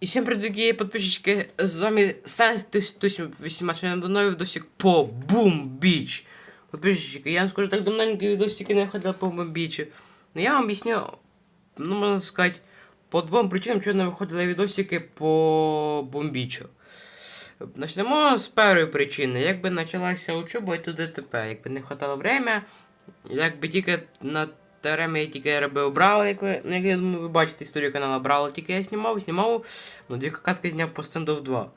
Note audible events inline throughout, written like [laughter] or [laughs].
І всім привіт, дорогі подписчики, з вами Стан 18 новий відосик по Бум Біч. Подписчики, я вам скажу, так давненько відосики не ходив по Бум Бічу. Но я вам об'ясню, ну можна сказати, по двом причинам, чого не виходили відосики по Бум Бічу. Почнемо з першої причини. Якби почалася учоба і туди ДТП, якби не хватало время, якби тільки на те время я тільки робив брал, як ви, ну, як я думаю, ви бачите історію каналу Брал, тільки я знімав, знімав, ну дві катки зняв по стендов 2.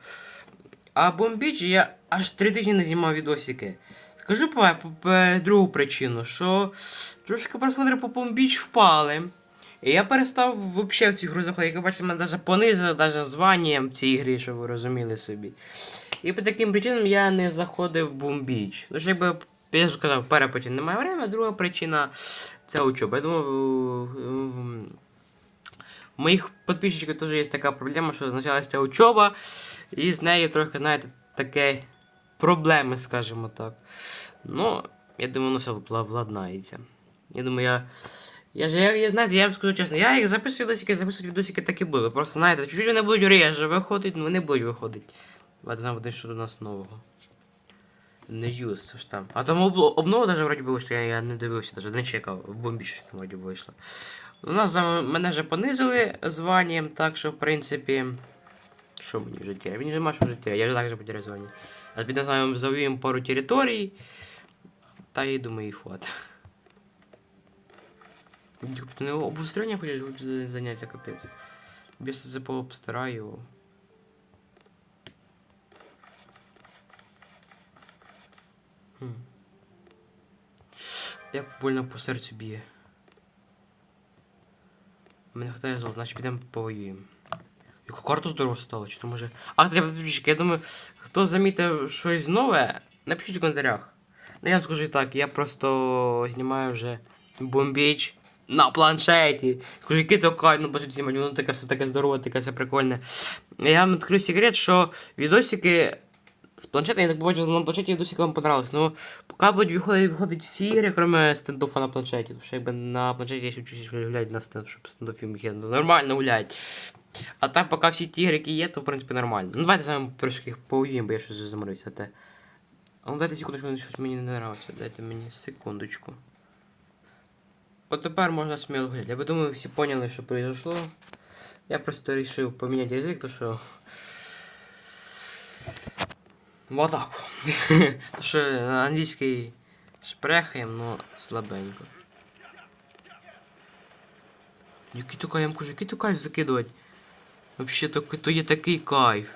А бомбіч я аж три тижні не знімав відосики. Скажу по, по, по другу причину, що трошки просмотри по бомбіч впали. І я перестав взагалі в ці гру заходити. Як ви бачите, мене навіть понизили навіть звання в цій грі, щоб ви розуміли собі. І по таким причинам я не заходив в бомбіч. Ну, якби я ж сказав, перша причина немає времени, друга причина це учоба. Я думаю, у моїх підписчиків теж є така проблема, що почалася учоба, і з нею трохи, знаєте, таке проблеми, скажімо так. Ну, я думаю, воно все вла- владнається. Я думаю, я. Я ж я, я знаєте, я вам скажу чесно, я їх записую відосики, записую відосики так і були. Просто знаєте, чуть-чуть вони будуть реже виходити, але вони будуть виходити. Давайте буде що у нас нового. Не юз, що ж там. А там об- обнова даже вроді би вийшла, я, я не дивився, даже не чекав, в бомбі щось там вроді вийшло. У нас мене вже понизили званням, так що в принципі. Що мені вже теряє? Мені вже має що вже теряє, я вже так же потеряю звання. А під названням завоюємо пару територій. Та я думаю, і хватить. Ти не обустрення хочеш за- заняття капець? Без це постараю. Хм. Як больно по серцю б'є. Мене хватає золота, значить підемо повоюємо. Яка карта здорова стала, чи то може. А, треба підписчики, я думаю, хто замітив щось нове, напишіть в коментарях. Ну я вам скажу так, я просто знімаю вже бомбіч на планшеті. Скажу, який то кайф, ну бачите, знімати, воно таке все таке здорове, таке все прикольне. Я вам відкрию секрет, що відосики з планшета, я так побачив, на планшеті відосики вам понравилось. Ну, поки будуть виходити, виходить всі ігри, крім стендофа на планшеті. Тому що якби на планшеті я ще вчусь гуляти на стенд, щоб стендофі міг я нормально гуляти. А так, поки всі ті ігри, які є, то в принципі нормально. Ну давайте з вами трошки повоюємо, бо я щось заморився. Те. Ну дайте секундочку, щось мені не нравиться. Дайте мені секундочку. От тепер можна сміло гуляти. Я би думаю, всі поняли, що произошло. Я просто вирішив поміняти язик, то що. В атаку. [laughs] Що англійський шпрехаєм, но слабенько. Який то кайф, я кажу, який то кайф закидувати. Вообще то, то є такий кайф.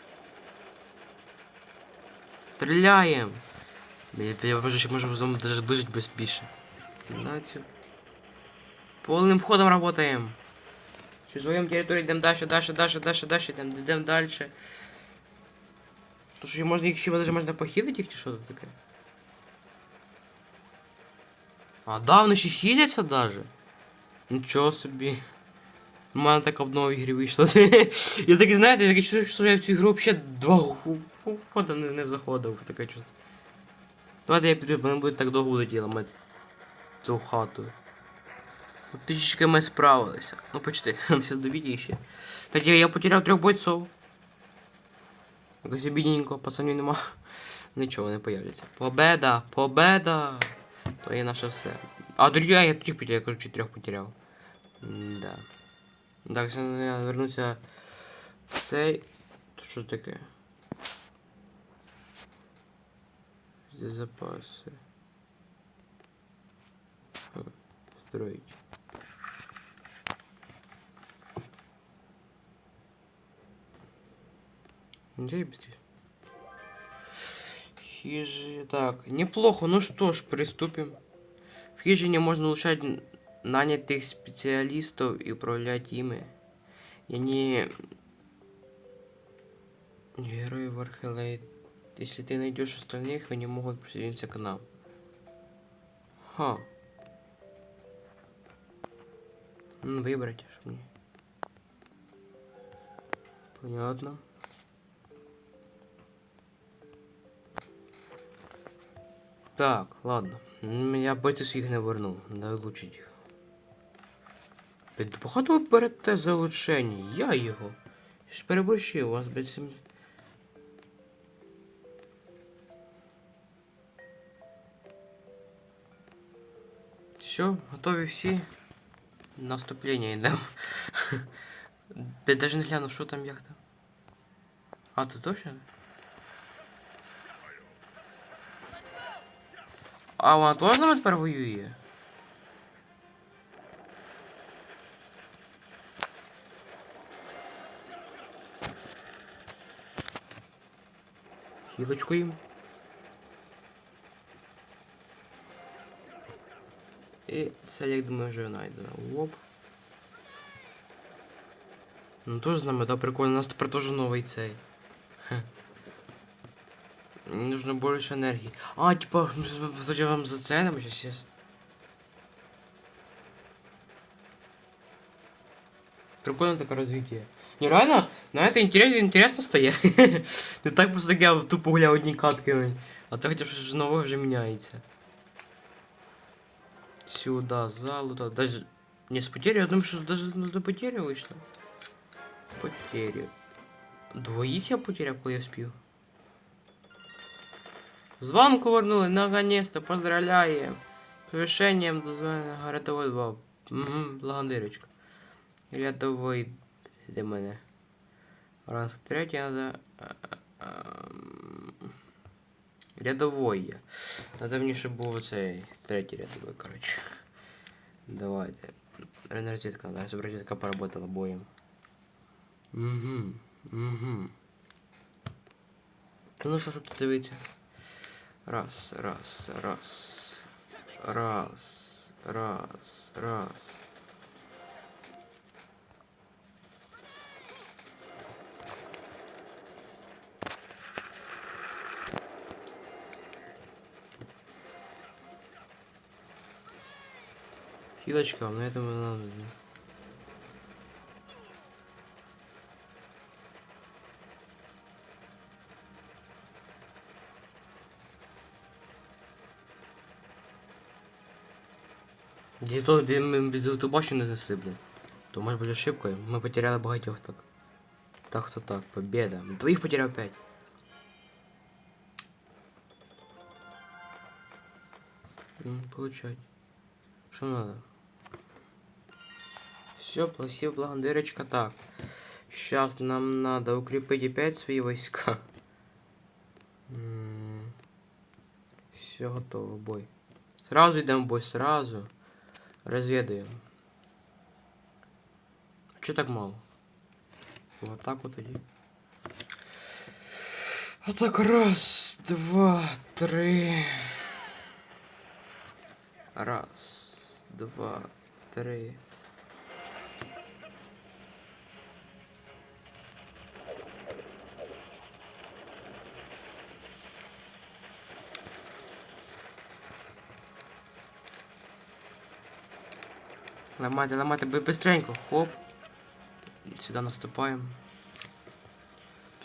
Стріляємо. Я, я можу ще можу з вами даже ближить без більше. Знаете. Полным ходом работаем. Через своем территории идем дальше, дальше, дальше, дальше, дальше, идем, идем дальше. Слушай, можно их еще даже можно похилить их, чи що тут таке? А, да, вони ще хиляться даже. Нічого собі. У мене так в новій грі вийшло. [laughs] я такий, знаєте, я таке чувство, що я в цю ігру взагалі два хода не, не заходив. Таке чувство. Давайте я піду, бо не буде так довго буде ламати ту хату. Трішечки ми справилися. Ну почти, все [laughs] до ще. Так я, я потеряв трьох бойцов. Якось обідненько, пацанів нема. [laughs] Нічого не появляться. Победа! Победа! То є наше все. А другі, я трьох потеряв, я кажу, чотирьох потеряв. Да. Так, я вернуся в цей. То що таке? Запаси. Строить. Быстрее? Хижи... Так, неплохо. Ну что ж, приступим. В хижине можно улучшать нанятых специалистов и управлять ими. Я не... Герой Вархелейт. Если ты найдешь остальных, они могут присоединиться к нам. Ха. Выбрать аж мне. Понятно. Так, ладно. Я бойців їх не верну. Надо вилучить їх. Походу ви берете залучення. Я його. Переборщив у вас, блядь. Все, готові всі. Наступлення йдемо. [laughs] Я даже не гляну, що там, як там. А, ти точно? А вона теж з нами тепер воює? Хілочку їм. І це, як думаю, вже знайдено. Оп. Ну теж з нами, да, прикольно, у нас тепер теж новий цей. Хе. Мені Нужно більше енергії. А, типа, зачем вам за ценами сейчас сейчас. Прикольно такое развитие. Не реально, на это интересно, интересно стоять. [laughs] Не так просто так я тупо гуляв одні катки. А це хоча б щось нове вже міняється. Сюда, залу, даже... Не, с потери, я думаю, что даже на потери вийшло. Потери. Двоїх я потеряв, коли я спів. Звонку вернули, наконец-то, поздравляем. С Повышением до звання рядовой 2. Угу, благодарочка. Рядовой для мене. Ранг третій надо... ем, Рядовой я. Надо мені, щоб був цей третій рядовой, короче. Давайте. Энергетика, да, чтобы разведка поработала боем. Угу, угу. Та ну що ж тут дивиться? Раз, раз, раз. Раз, раз, раз. Хилочка, на этом и надо. Де то, де ми ту башню не знесли, блін. То може бути ошибкою. Ми потеряли багатьох так. Так хто так, победа. Двоїх потеряв п'ять. Получать. Что надо? Все, пласил благодарочка. Так. Сейчас нам надо укрепить опять свои войска. Все готово, бой. Сразу идем бой, сразу. Разведаем. Че так мало? Вот так вот иди. А так раз, два, три. Раз, два, три. Ломайте, бы- быстренько. Хоп. Сюда наступаем.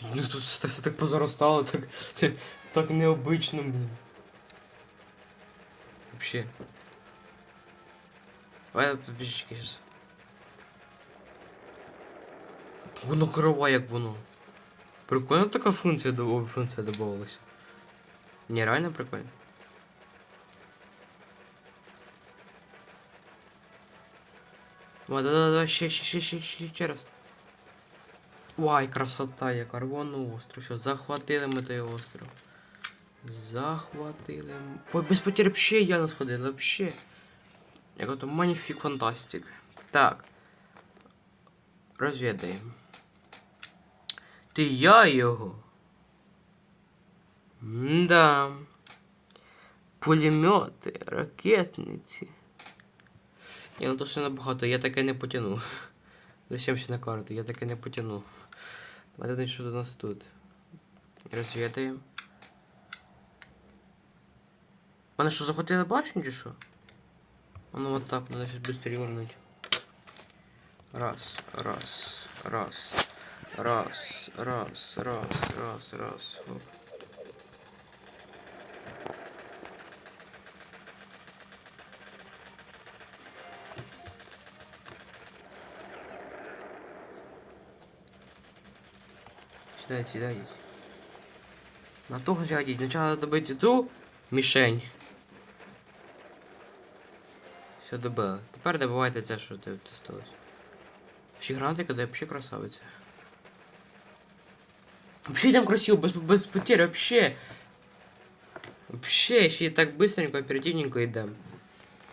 Блін, Ну тут все, так позаростало, [laughs] так, так необично, блін. Вообще. Давай подписчики сейчас. Воно корова, як воно. Прикольно така функція, функція добавилася. Не, реально прикольно. Давай, ще, ще, ще, ще, ще, ще раз. Ой, красота, яка рвону остров. Все, захватили ми той остров. Захватили. м- Ой, без потери вообще я не сходили, вообще. Як ото маніфік фантастик. Так. Розвідаємо. Ти я його. Да. Пулемети, ракетниці. Ні, ну то все набагато, я таке не потяну. [laughs] Зачем ще на карту? Я таке не потяну. Давайте що до нас тут. Розвідаємо. Мене що, захотіли башню чи що? А ну вот так, надо сейчас быстрее вернуть. Раз, раз, раз, раз, раз, раз, раз, раз. Оп. Сюда идите. На ту глядіть. Надо добити ту мішень. Все добили. Тепер добивайте це, що тут осталось. Ще гранатика, да вообще красавиця. Вообще йдемо красиво, без, без потерь, вообще. Вообще, ще так быстренько, оперативненько йдемо.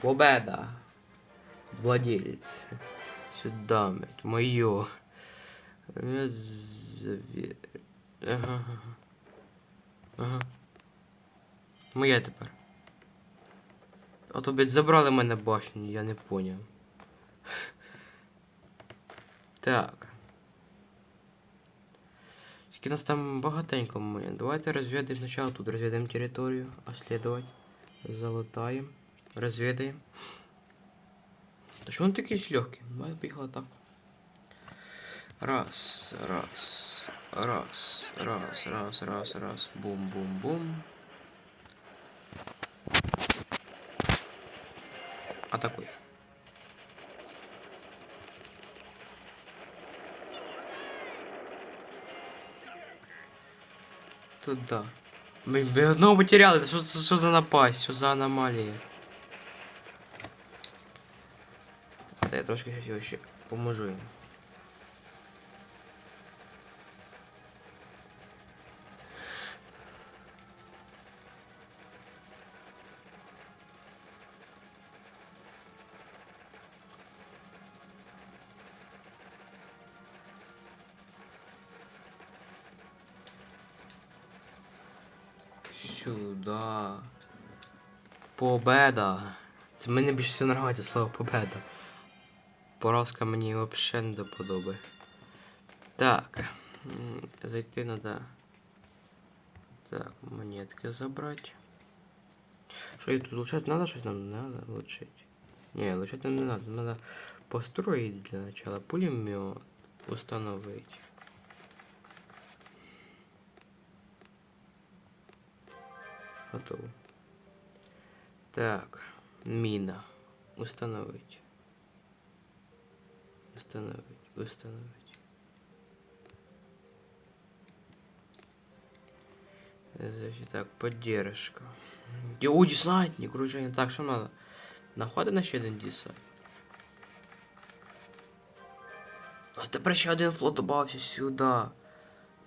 Победа. Владелец. Сюда, блядь, моё. Я. Ага, ага. Ага. Моє тепер. А то, блядь, забрали мене башню, я не поняв. Так. Тільки нас там багатенько моє. Давайте розведаємо спочатку тут розведаємо територію, обслідувати. Залутаємо. Розведаємо. Та що він такий легкий? Давай поїхали так. Раз, раз, раз, раз, раз, раз, раз, бум-бум-бум. Атакуй. Туда. Мы, мы одного потеряли. Что, что, за напасть? Что за аномалия? Да я трошки щось його ще поможу йому. Сюда. Победа. Це мені більше всього нравиться слово победа. Поразка мені взагалі не до подоби. Так. Зайти надо. Так, монетки забрати. Що їх тут лучать? Надо щось нам надо лучить? Не, лучать нам не надо. Надо построить для начала пулемет установить. Готово. Так, мина. Установить. Установить, установить. Значит, так, поддержка. У десантник, кружение. Так, що надо? Находи на ще один десант. А тепер ще один флот добавився сюди.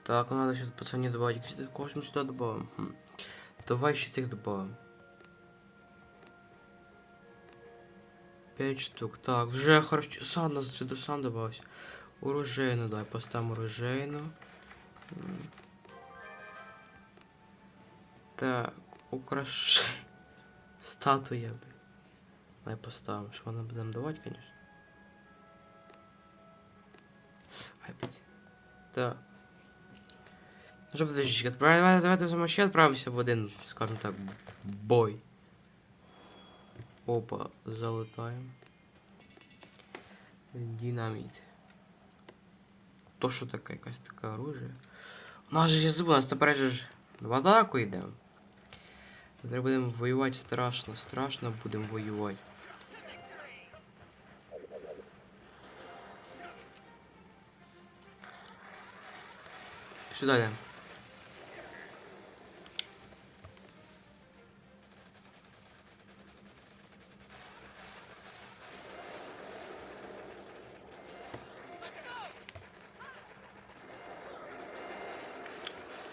Так, надо сейчас пацанів добавить. Якщо когось ми сюди добавимо. Хм. Давай ще цих добавимо. 5 штук. Так, вже хорошо. Сан нас сюди сан добавився. Оружейну, давай поставимо оружейну. М. Так, украшай. Статуя, блин. Давай поставимо, що вона буде нам давати, конечно. Ай, блядь. Так. Що, подождите, давайте, давайте ще відправимося в один, скажімо так, бой. Опа, залутаємо. Динамит. То що таке, якась таке оружие. У нас же я забув, у нас тепер же в атаку йдемо. Тепер будемо воювати страшно, страшно будемо воювати. Сюди йдемо.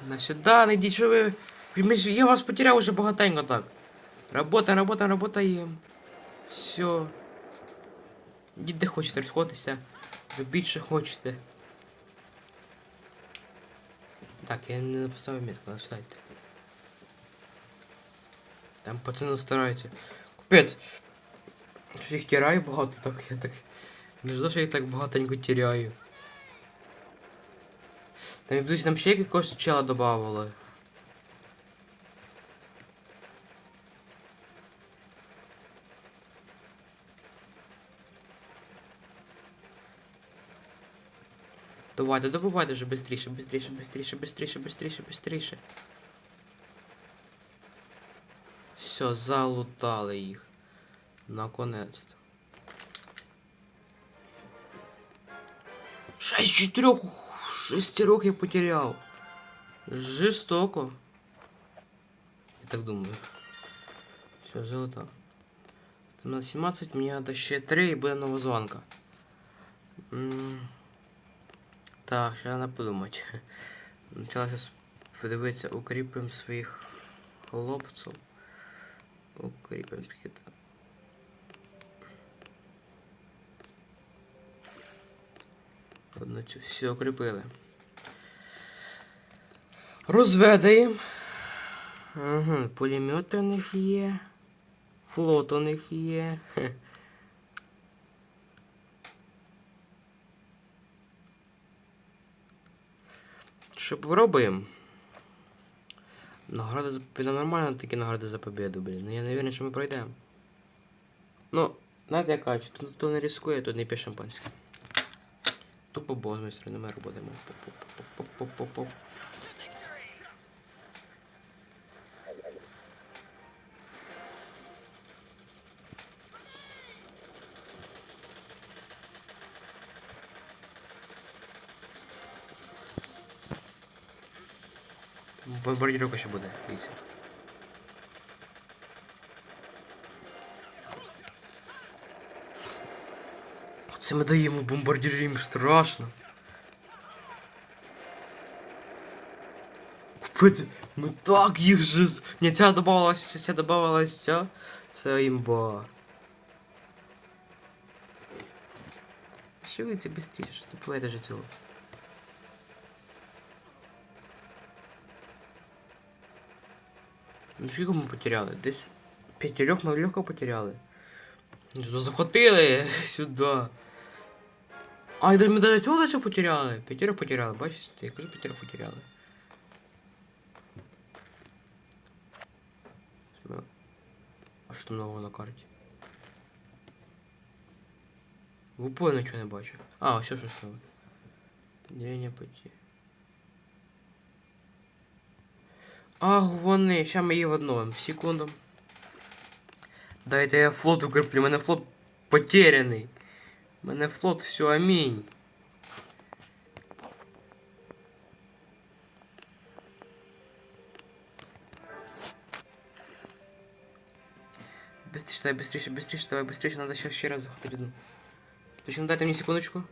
На сюда, не йдіть, що ж- Я вас потеряв уже багатенько так. Работаем, работаем, работаем. Все. Ідіть де хочете, розходитися. Ви більше хочете. Так, я не поставив метку, оставьте. Там пацани стараються. Капець. Що їх тираю багато, так я так. Не ждав, що я їх так багатенько тиряю. Там, друзі, нам ще якогось чела добавили. Давайте, добивайте вже быстріше, быстріше, быстріше, быстріше, быстріше, быстріше. Все, залутали їх. Наконець-то. Шесть чотирьох. Шестерок я потерял. Жестоко. Я так думаю. Все, золото. Там на 17 мені надо ще 3 і буде нова звонка. М, Так, ще треба подумати. Почала зараз подивитися, укріпимо своїх хлопців. Укріпимо таки Одну цю все укріпили. Розведаємо. Ага, пулемет у них є. Флот у них є. Хе. [laughs] Що попробуємо? Награда за победу нормально такі награди за победу, блін. Ну я не уверен, що ми пройдемо. Ну, знаєте, я кажу, хто, хто не рискує, то не п'є шампанське. Тупо бос ми все номер будемо. Поп-поп-поп-поп-поп. Бомбардировка ще буде, дивіться. Це ми даємо бомбардирів страшно. Капець, Ми так їх же... Ні, ця добавилась, ця добавилась, ця. Це імба. Шевиться быстрее, доплывай же цього. Ну скільки ми потеряли? Десь п'ятірьох ми легко потеряли. Ну, Захватили сюди. А, і ми навіть цього ще потеряли. П'ятірьох потеряли, бачите? Я кажу, п'ятірьох потеряли. Ми- А що там нового на карті? В упор нічого не бачу. А, ось що щось нове. День поті. Ах, вони, ща ми її одновим. Секунду. Дайте я флот укріплю, у мене флот потеряний. У мене флот, все, амінь. Быстрее, давай, быстрее, быстрее, давай, быстрее, надо сейчас ще раз захватить одну. Точно дайте мені секундочку.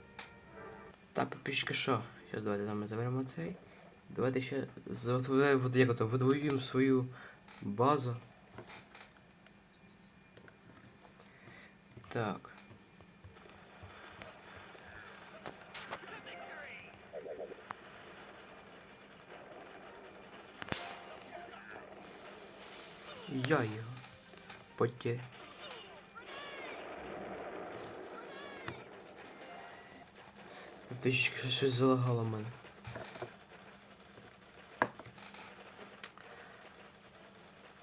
Так, підписчики, що? Зараз давайте там ми заберемо цей. Давайте ще завоюємо, вот як ото, видвоюємо свою базу. Так. Я його. Підписчики, що щось залагало в мене.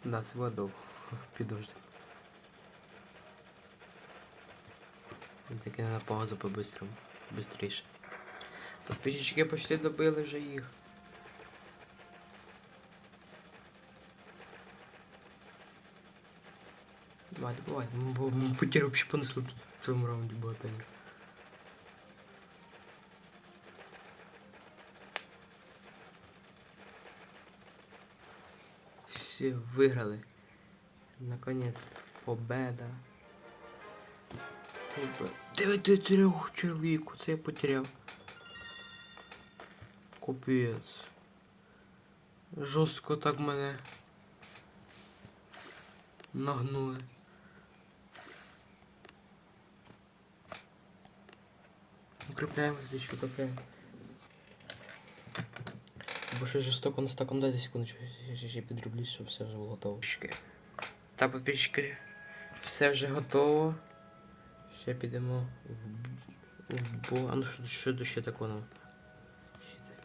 Да, це було довго. Підожди. Таке на паузу по-бистрому. Бистріше. Підписчики почти добили вже їх. Давай, давай, бо ми потерю взагалі понесли в цьому раунді багатенько. Все, выиграли. Наконец-то. Победа. Дев'яти трьох чоловіку, це я потеряв. Капець. Жорстко так мене нагнули. Укрепляємо, здесь укрепляємо. Бо щось жорстоко на стаком дайте секундочку, я ще, підроблюсь, щоб все вже було готово. Та підписчики, все вже готово. Ще підемо в, в бо. А ну що, що тут ще такого нам? Ще так.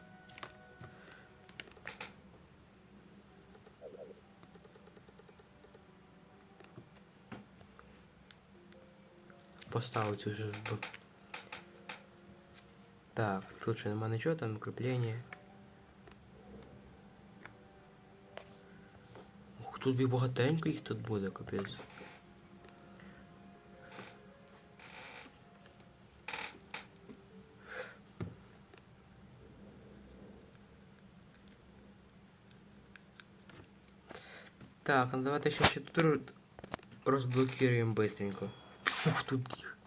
Поставив цю ж б. Так, тут же нема нічого, там кріплення. Ух, тут бі багатенько їх тут буде, капець. Так, ну давайте ще тут розблокируємо быстренько. Ух, тут їх.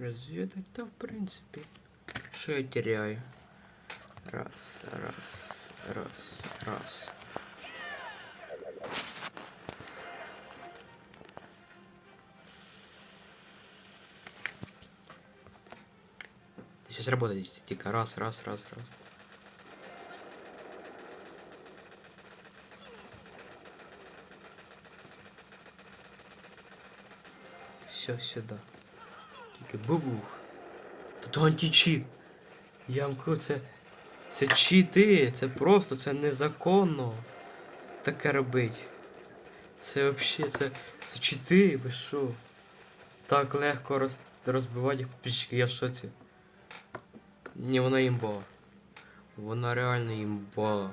Розвідать, то в принципі. Що я теряю? Раз, раз, раз, раз. Сейчас работает тика. Раз, раз, раз, раз. Все сюда. Тільки бубух. Тут античіт. Я вам кажу, це. Це чіти, це просто, це незаконно. Таке робить. Це взагалі, це. Це чіти, ви що? Так легко роз, розбивати їх підписчики, я в шоці. Ні, вона імба. Вона реально імба.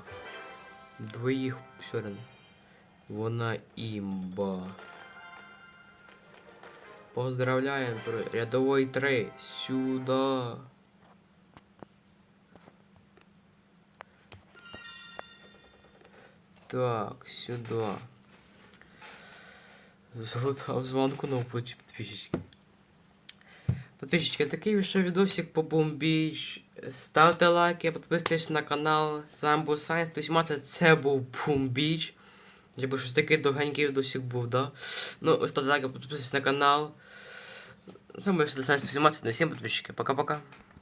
Двоїх все. Вона імба. Поздравляем, рядовой 3. Сюда. Так, сюда. Залутав звонку на плечі підписчики. Подписчики, такий вийшов відосик по Бумбіч. Ставте лайки, підписуйтесь на канал. З вами був Сайнс. Тобто, це був Бумбіч. Якби щось такий довгенький відосик був, да? Ну, ставте лайки, підписуйтесь на канал. З вами все Сайнс 18. Всім подписчики. Пока-пока.